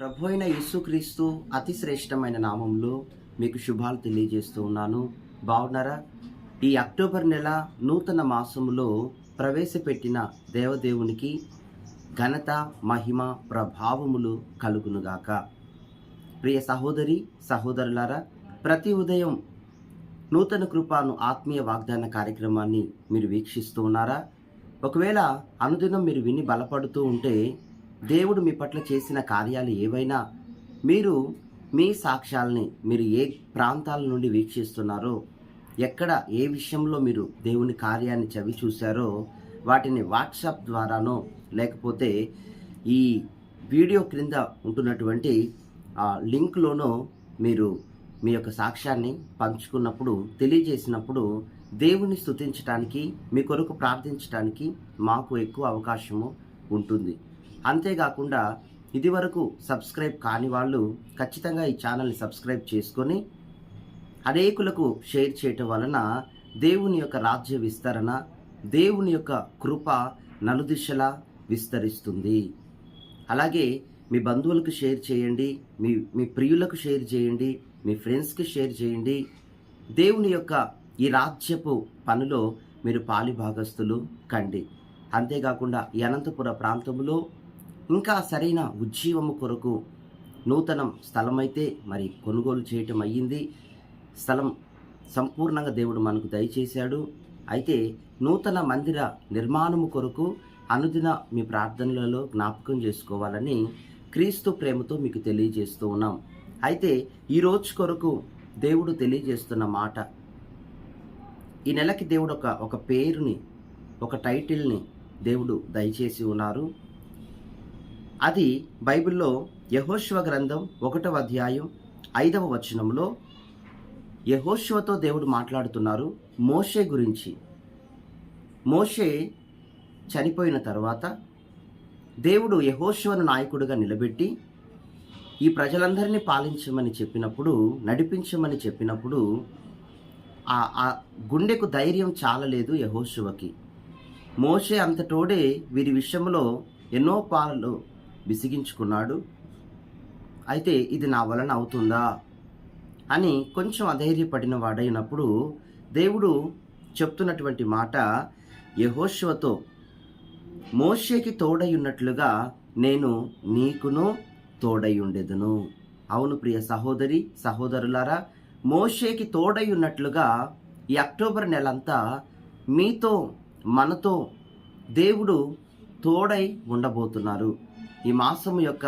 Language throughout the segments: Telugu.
ప్రభు అయిన యేసుక్రీస్తు అతి శ్రేష్టమైన నామంలో మీకు శుభాలు తెలియజేస్తూ ఉన్నాను. బాగున్నారా ఈ అక్టోబర్ నెల నూతన మాసములో ప్రవేశపెట్టిన దేవదేవునికి ఘనత మహిమ ప్రభావములు కలుగునుగాక. ప్రియ సహోదరి సహోదరులారా ప్రతి ఉదయం నూతన కృపాను ఆత్మీయ వాగ్దాన కార్యక్రమాన్ని మీరు వీక్షిస్తూ ఉన్నారా? ఒకవేళ అనుదినం మీరు విని బలపడుతూ ఉంటే దేవుడు మీ పట్ల చేసిన కార్యాలు ఏవైనా మీరు మీ సాక్ష్యాలని మీరు ఏ ప్రాంతాల నుండి వీక్షిస్తున్నారో ఎక్కడ ఏ విషయంలో మీరు దేవుని కార్యాన్ని చవి చూశారో వాటిని వాట్సాప్ ద్వారానో లేకపోతే ఈ వీడియో క్రింద ఉంటున్నటువంటి ఆ లింక్లోనో మీరు మీ యొక్క సాక్ష్యాన్ని పంచుకున్నప్పుడు తెలియజేసినప్పుడు దేవుని స్తుతించడానికి మీ కొరకు ప్రార్థించడానికి మాకు ఎక్కువ అవకాశము ఉంటుంది. అంతేకాకుండా ఇదివరకు సబ్స్క్రైబ్ కాని వాళ్ళు ఖచ్చితంగా ఈ ఛానల్ని సబ్స్క్రైబ్ చేసుకొని అనేకులకు షేర్ చేయటం వలన దేవుని యొక్క రాజ్య విస్తరణ దేవుని యొక్క కృప నలుదిశలా విస్తరిస్తుంది. అలాగే మీ బంధువులకు షేర్ చేయండి మీ మీ ప్రియులకు షేర్ చేయండి మీ ఫ్రెండ్స్కి షేర్ చేయండి. దేవుని యొక్క ఈ రాజ్యపు పనిలో మీరు పాలిభాగస్తులు కండి. అంతేకాకుండా ఈ అనంతపుర ప్రాంతంలో ఇంకా సరైన ఉజ్జీవము కొరకు నూతనం స్థలమైతే మరి కొనుగోలు చేయటం అయ్యింది. స్థలం సంపూర్ణంగా దేవుడు మనకు దయచేశాడు. అయితే నూతన మందిర నిర్మాణము కొరకు అనుదిన మీ ప్రార్థనలలో జ్ఞాపకం చేసుకోవాలని క్రీస్తు ప్రేమతో మీకు తెలియజేస్తూ ఉన్నాం. అయితే ఈ రోజు కొరకు దేవుడు తెలియజేస్తున్న మాట ఈ నెలకి దేవుడు ఒక ఒక పేరుని ఒక టైటిల్ని దేవుడు దయచేసి ఉన్నారు. అది బైబిల్లో యహోశివ గ్రంథం ఒకటవ అధ్యాయం ఐదవ వచనంలో యహోశివతో దేవుడు మాట్లాడుతున్నారు మోషే గురించి. మోషే చనిపోయిన తర్వాత దేవుడు యహోశివను నాయకుడిగా నిలబెట్టి ఈ ప్రజలందరినీ పాలించమని చెప్పినప్పుడు నడిపించమని చెప్పినప్పుడు ఆ ఆ గుండెకు ధైర్యం చాలలేదు యహోశివకి మోషే అంతటోడే వీరి విషయంలో ఎన్నో పాలు విసిగించుకున్నాడు. అయితే ఇది నా వలన అవుతుందా? అని కొంచెం అధైర్యపడిన వాడైనప్పుడు దేవుడు చెప్తున్నటువంటి మాట యహోశివతో మోషేకి తోడై ఉన్నట్లుగా నేను నీకును తోడై అవును ప్రియ సహోదరి సహోదరులారా మోషేకి తోడై ఉన్నట్లుగా ఈ అక్టోబర్ నెలంతా మీతో మనతో దేవుడు తోడై ఉండబోతున్నారు. ఈ మాసం యొక్క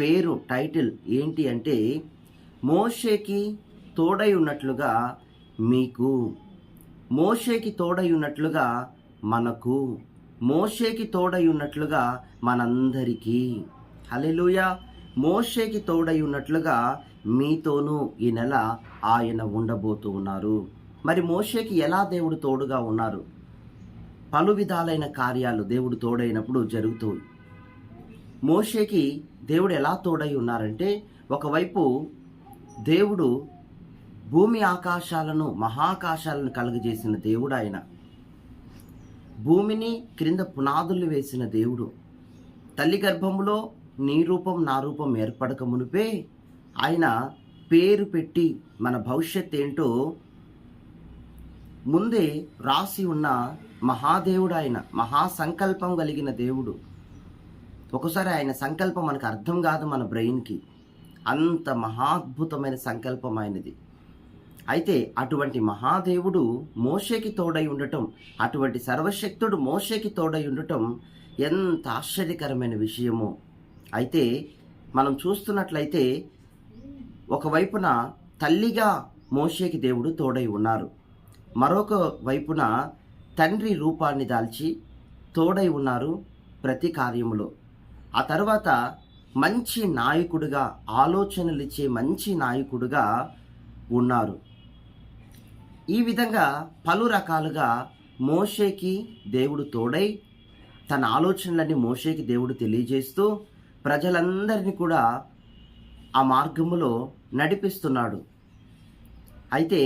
పేరు టైటిల్ ఏంటి అంటే మోషేకి తోడై ఉన్నట్లుగా మీకు మోషేకి తోడై ఉన్నట్లుగా మనకు మోషేకి తోడై ఉన్నట్లుగా మనందరికీ. హలెలుయ మోషేకి తోడై ఉన్నట్లుగా మీతోనూ ఈ నెల ఆయన ఉండబోతూ ఉన్నారు. మరి మోషేకి ఎలా దేవుడు తోడుగా ఉన్నారు? పలు విధాలైన కార్యాలు దేవుడు తోడైనప్పుడు జరుగుతాయి మోషేకి దేవుడు ఎలా తోడై ఉన్నారంటే ఒకవైపు దేవుడు భూమి ఆకాశాలను మహాకాశాలను కలుగజేసిన దేవుడు ఆయన. భూమిని క్రింద పునాదులు వేసిన దేవుడు. తల్లి గర్భములో నీ రూపం నా రూపం ఏర్పడక మునిపే ఆయన పేరు పెట్టి మన భవిష్యత్ ఏంటో ముందే రాసి ఉన్న మహాదేవుడు ఆయన. మహాసంకల్పం కలిగిన దేవుడు. ఒకసారి ఆయన సంకల్పం మనకు అర్థం కాదు మన బ్రెయిన్కి. అంత మహాద్భుతమైన సంకల్పం ఆయనది. అయితే అటువంటి మహాదేవుడు మోషేకి తోడై ఉండటం అటువంటి సర్వశక్తుడు మోషేకి తోడై ఉండటం ఎంత ఆశ్చర్యకరమైన విషయమో. అయితే మనం చూస్తున్నట్లయితే ఒకవైపున తల్లిగా మోషేకి దేవుడు తోడై ఉన్నారు. మరొక వైపున తండ్రి రూపాన్ని దాల్చి తోడై ఉన్నారు ప్రతి కార్యములో. ఆ తర్వాత మంచి నాయకుడిగా ఆలోచనలు ఇచ్చే మంచి నాయకుడిగా ఉన్నారు. ఈ విధంగా పలు రకాలుగా మోషేకి దేవుడు తోడై తన ఆలోచనలన్నీ మోషేకి దేవుడు తెలియజేస్తూ ప్రజలందరినీ కూడా ఆ మార్గములో నడిపిస్తున్నాడు. అయితే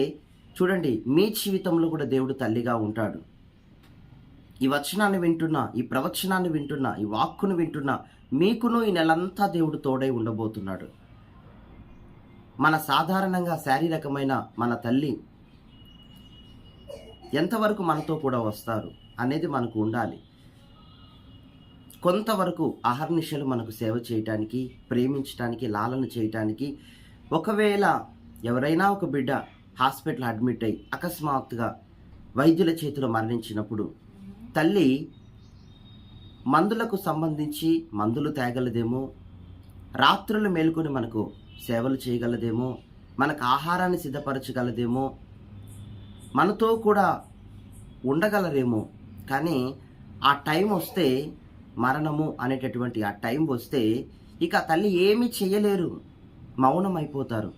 చూడండి మీ జీవితంలో కూడా దేవుడు తల్లిగా ఉంటాడు. ఈ వచనాన్ని వింటున్నా ఈ ప్రవచనాన్ని వింటున్నా ఈ వాక్కును వింటున్నా మీకును ఈ నెలంతా దేవుడు తోడై ఉండబోతున్నాడు. మన సాధారణంగా శారీరకమైన మన తల్లి ఎంతవరకు మనతో కూడా వస్తారు అనేది మనకు ఉండాలి. కొంతవరకు అహర్నిశలు మనకు సేవ చేయటానికి ప్రేమించటానికి లాలన చేయటానికి ఒకవేళ ఎవరైనా ఒక బిడ్డ హాస్పిటల్ అడ్మిట్ అయి అకస్మాత్తుగా వైద్యుల చేతిలో మరణించినప్పుడు తల్లి మందులకు సంబంధించి మందులు తేగలదేమో రాత్రులు మేలుకొని మనకు సేవలు చేయగలదేమో మనకు ఆహారాన్ని సిద్ధపరచగలదేమో మనతో కూడా ఉండగలరేమో కానీ ఆ టైం వస్తే మరణము అనేటటువంటి ఆ టైం వస్తే ఇక తల్లి ఏమీ చేయలేరు. మౌనం అయిపోతారు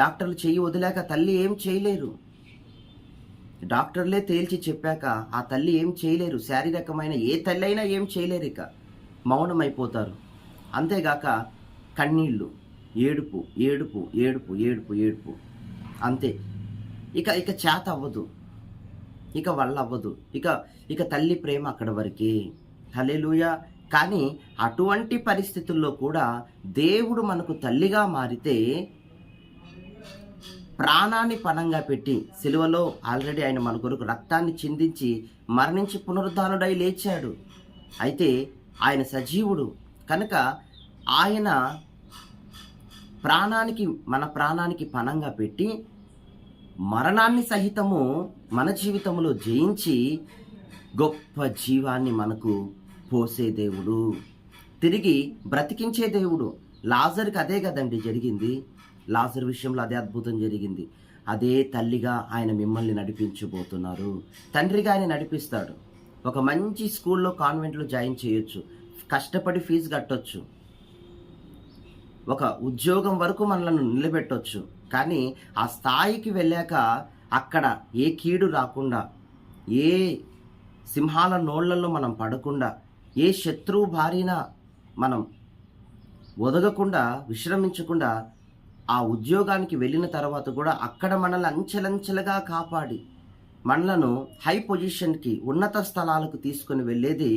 డాక్టర్లు చెయ్యి వదిలేక తల్లి ఏం చేయలేరు. డాక్టర్లే తేల్చి చెప్పాక ఆ తల్లి ఏం చేయలేరు. శారీరకమైన ఏ తల్లి అయినా ఏం చేయలేరు ఇక. మౌనం అయిపోతారు అంతేగాక కన్నీళ్ళు ఏడుపు ఏడుపు ఏడుపు ఏడుపు ఏడుపు. అంతే. ఇక ఇక చేత అవ్వదు. ఇక వల్ల అవ్వదు. ఇక ఇక తల్లి ప్రేమ అక్కడ వరకే. హలేలుయ కానీ అటువంటి పరిస్థితుల్లో కూడా దేవుడు మనకు తల్లిగా మారితే ప్రాణాన్ని పణంగా పెట్టి సిలువలో ఆల్రెడీ ఆయన మన కొరకు రక్తాన్ని చిందించి మరణించి పునరుద్ధానుడై లేచాడు. అయితే ఆయన సజీవుడు. కనుక ఆయన ప్రాణానికి మన ప్రాణానికి పణంగా పెట్టి మరణాన్ని సహితము మన జీవితంలో జయించి గొప్ప జీవాన్ని మనకు పోసే దేవుడు. తిరిగి బ్రతికించే దేవుడు. లాజర్కి అదే కదండి జరిగింది. లాజర్ విషయంలో అదే అద్భుతం జరిగింది. అదే తల్లిగా ఆయన మిమ్మల్ని నడిపించబోతున్నారు. తండ్రిగా ఆయన నడిపిస్తాడు. ఒక మంచి స్కూల్లో కాన్వెంట్లో జాయిన్ చేయొచ్చు. కష్టపడి ఫీజు కట్టొచ్చు. ఒక ఉద్యోగం వరకు మనల్ని నిలబెట్టొచ్చు. కానీ ఆ స్థాయికి వెళ్ళాక అక్కడ ఏ కీడు రాకుండా ఏ సింహాల నోళ్ళలో మనం పడకుండా ఏ శత్రువు బారిన మనం ఒదగకుండా విశ్రమించకుండా ఆ ఉద్యోగానికి వెళ్ళిన తర్వాత కూడా అక్కడ మనల్ని అంచెలంచెలుగా కాపాడి మనలను హై పొజిషన్కి ఉన్నత స్థలాలకు తీసుకొని వెళ్ళేది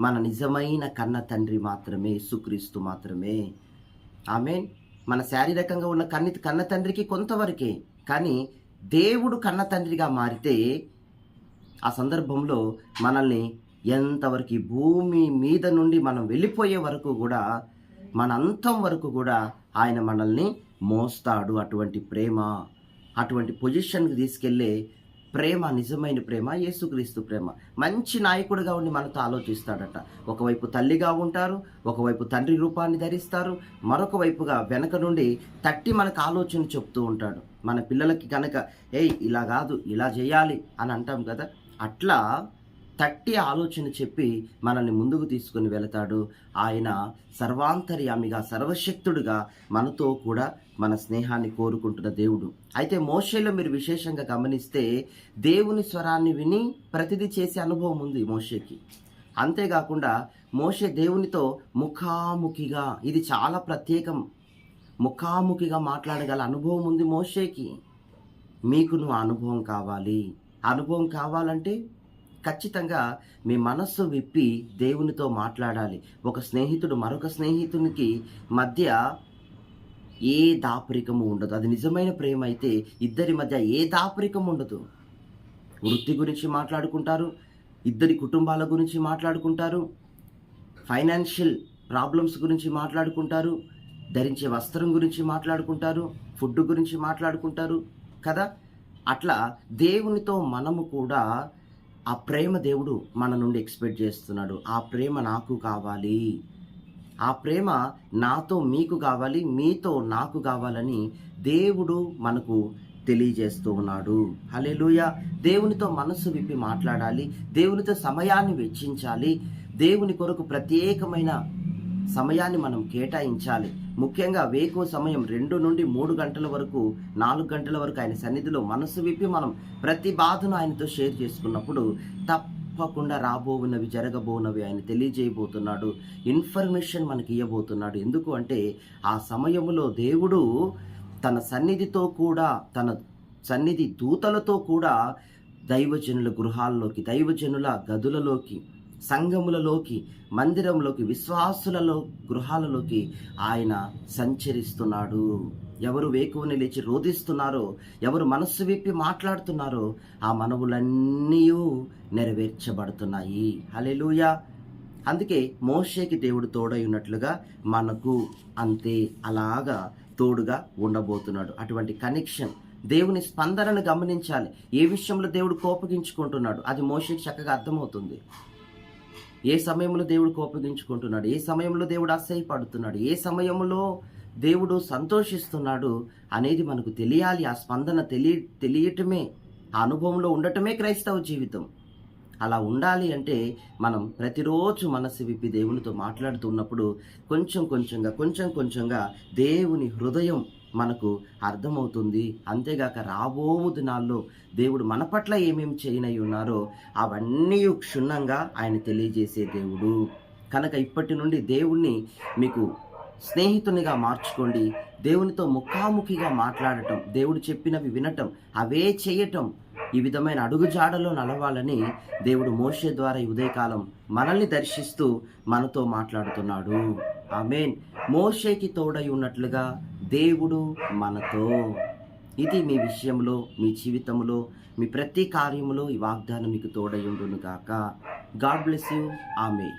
మన నిజమైన కన్న తండ్రి మాత్రమే సుక్రీస్తు మాత్రమే. ఆమె మన శారీరకంగా ఉన్న కన్ని కన్న తండ్రికి కొంతవరకే కానీ దేవుడు కన్న తండ్రిగా మారితే ఆ సందర్భంలో మనల్ని ఎంతవరకు భూమి మీద నుండి మనం వెళ్ళిపోయే వరకు కూడా మన అంతం వరకు కూడా ఆయన మనల్ని మోస్తాడు అటువంటి ప్రేమ అటువంటి పొజిషన్కి తీసుకెళ్ళే ప్రేమ నిజమైన ప్రేమ యేసుక్రీస్తు ప్రేమ. మంచి నాయకుడిగా ఉండి మనతో ఆలోచిస్తాడట. ఒకవైపు తల్లిగా ఉంటారు ఒకవైపు తండ్రి రూపాన్ని ధరిస్తారు మరొక వైపుగా వెనక నుండి తట్టి మనకు ఆలోచన చెప్తూ ఉంటాడు. మన పిల్లలకి కనుక ఏయ్ ఇలా కాదు ఇలా చేయాలి అని అంటాం కదా. అట్లా తట్టి ఆలోచన చెప్పి మనల్ని ముందుకు తీసుకుని వెళతాడు. ఆయన సర్వాంతర్యామిగా సర్వశక్తుడుగా మనతో కూడా మన స్నేహాన్ని కోరుకుంటున్న దేవుడు. అయితే మోషేలో మీరు విశేషంగా గమనిస్తే దేవుని స్వరాన్ని విని ప్రతిదీ చేసే అనుభవం ఉంది మోషేకి. అంతేకాకుండా మోషే దేవునితో ముఖాముఖిగా ఇది చాలా ప్రత్యేకం ముఖాముఖిగా మాట్లాడగల అనుభవం ఉంది మోషేకి. మీకు నువ్వు అనుభవం కావాలి. అనుభవం కావాలంటే ఖచ్చితంగా మీ మనస్సు విప్పి దేవునితో మాట్లాడాలి. ఒక స్నేహితుడు మరొక స్నేహితునికి మధ్య ఏ దాపరికము ఉండదు. అది నిజమైన ప్రేమ అయితే ఇద్దరి మధ్య ఏ దాపరికం ఉండదు. వృత్తి గురించి మాట్లాడుకుంటారు ఇద్దరి కుటుంబాల గురించి మాట్లాడుకుంటారు ఫైనాన్షియల్ ప్రాబ్లమ్స్ గురించి మాట్లాడుకుంటారు ధరించే వస్త్రం గురించి మాట్లాడుకుంటారు ఫుడ్ గురించి మాట్లాడుకుంటారు కదా? అట్లా దేవునితో మనము కూడా ఆ ప్రేమ దేవుడు మన నుండి ఎక్స్పెక్ట్ చేస్తున్నాడు. ఆ ప్రేమ నాకు కావాలి. ఆ ప్రేమ నాతో మీకు కావాలి మీతో నాకు కావాలని దేవుడు మనకు తెలియజేస్తూ ఉన్నాడు. హలేలుయ దేవునితో మనస్సు విప్పి మాట్లాడాలి దేవునితో సమయాన్ని వెచ్చించాలి దేవుని కొరకు ప్రత్యేకమైన సమయాన్ని మనం కేటాయించాలి. ముఖ్యంగా వేకువ సమయం రెండు నుండి మూడు గంటల వరకు నాలుగు గంటల వరకు ఆయన సన్నిధిలో మనసు విప్పి మనం ప్రతి బాధను ఆయనతో షేర్ చేసుకున్నప్పుడు తప్పకుండా రాబోవున్నవి జరగబోనవి ఆయన తెలియజేయబోతున్నాడు. ఇన్ఫర్మేషన్ మనకి ఇవ్వబోతున్నాడు ఎందుకు అంటే ఆ సమయంలో దేవుడు తన సన్నిధితో కూడా తన సన్నిధి దూతలతో కూడా దైవజనుల గృహాల్లోకి దైవజనుల గదులలోకి సంఘములలోకి మందిరంలోకి విశ్వాసులలో గృహాలలోకి ఆయన సంచరిస్తున్నాడు. ఎవరు వేకువని లేచి రోధిస్తున్నారో ఎవరు మనస్సు విప్పి మాట్లాడుతున్నారో ఆ మనవులన్నీ నెరవేర్చబడుతున్నాయి. హల్లెలూయా. అందుకే మోషేకి దేవుడు తోడై ఉన్నట్లుగా మనకు అంతే అలాగా తోడుగా ఉండబోతున్నాడు. అటువంటి కనెక్షన్ దేవుని స్పందనను గమనించాలి. ఏ విషయంలో దేవుడు కోపగించుకుంటున్నాడు? అది మోషేకి చక్కగా అర్థమవుతుంది. ఏ సమయంలో దేవుడు కోపగించుకుంటున్నాడు? ఏ సమయంలో దేవుడు అసహ్యపడుతున్నాడు? ఏ సమయంలో దేవుడు సంతోషిస్తున్నాడు అనేది మనకు తెలియాలి. ఆ స్పందన తెలియ తెలియటమే ఆ అనుభవంలో ఉండటమే క్రైస్తవ జీవితం. అలా ఉండాలి అంటే మనం ప్రతిరోజు మనసు విప్పి దేవునితో మాట్లాడుతున్నప్పుడు కొంచెం కొంచెంగా కొంచెం కొంచెంగా దేవుని హృదయం మనకు అర్థమవుతుంది. అంతేగాక రాబోము దినాల్లో దేవుడు మన పట్ల ఏమేమి చేయనై ఉన్నారో అవన్నీ క్షుణ్ణంగా ఆయన తెలియజేసే దేవుడు. కనుక ఇప్పటి నుండి దేవుణ్ణి మీకు స్నేహితునిగా మార్చుకోండి. దేవునితో ముఖాముఖిగా మాట్లాడటం దేవుడు చెప్పినవి వినటం అవే చేయటం ఈ విధమైన అడుగుజాడలో నడవాలని దేవుడు మోషే ద్వారా ఈ ఉదయకాలం మనల్ని దర్శిస్తూ మనతో మాట్లాడుతున్నాడు. ఆమెన్. మోషేకి తోడై ఉన్నట్లుగా దేవుడు మనతో. ఇది మీ విషయంలో మీ జీవితంలో మీ ప్రతి కార్యములో ఈ వాగ్దానం మీకు తోడై ఉండును గాక గాడ్ బ్లెస్ యూ. ఆమె